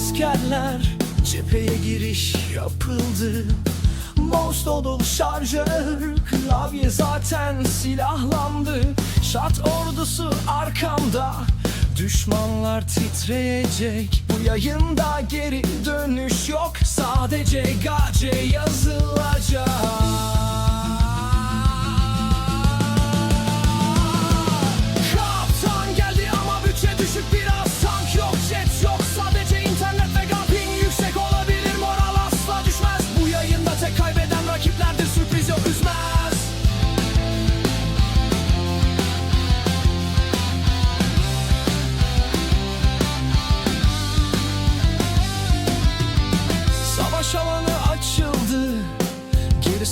askerler Cepheye giriş yapıldı. Mouse dolu şarjör Klavye zaten silahlandı. Şat ordusu arkamda Düşmanlar titreyecek. Bu yayında geri dönüş yok Sadece gace yazılacak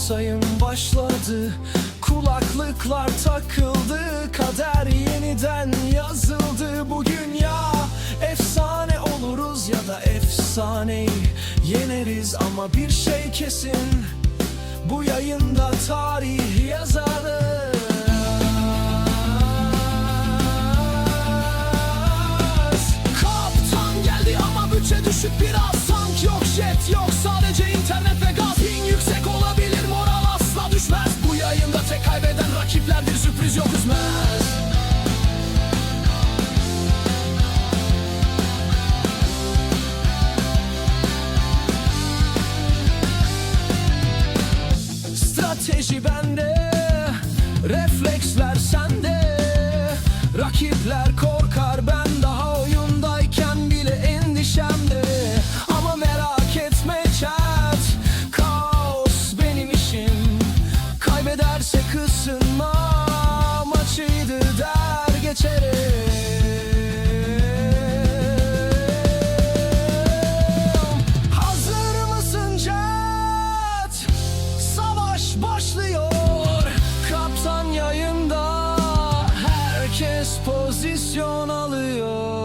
Geri sayım başladı. Kulaklıklar takıldı Kader yeniden yazıldı. Bugün ya efsane oluruz ya da efsaneyi yeneriz. Ama bir şey kesin Bu yayında tarih yazarız Kaptan geldi ama bütçe düşük biraz Strateji bende Refleksler sende Rakipler korkar pozisyon alıyor.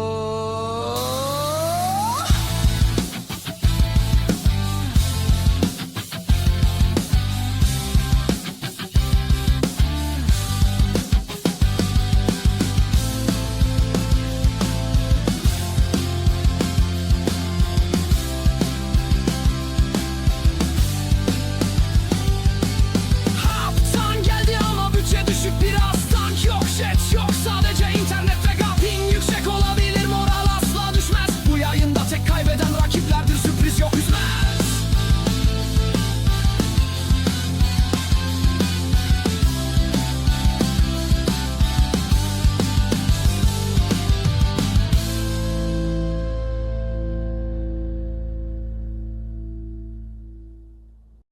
Jeden rak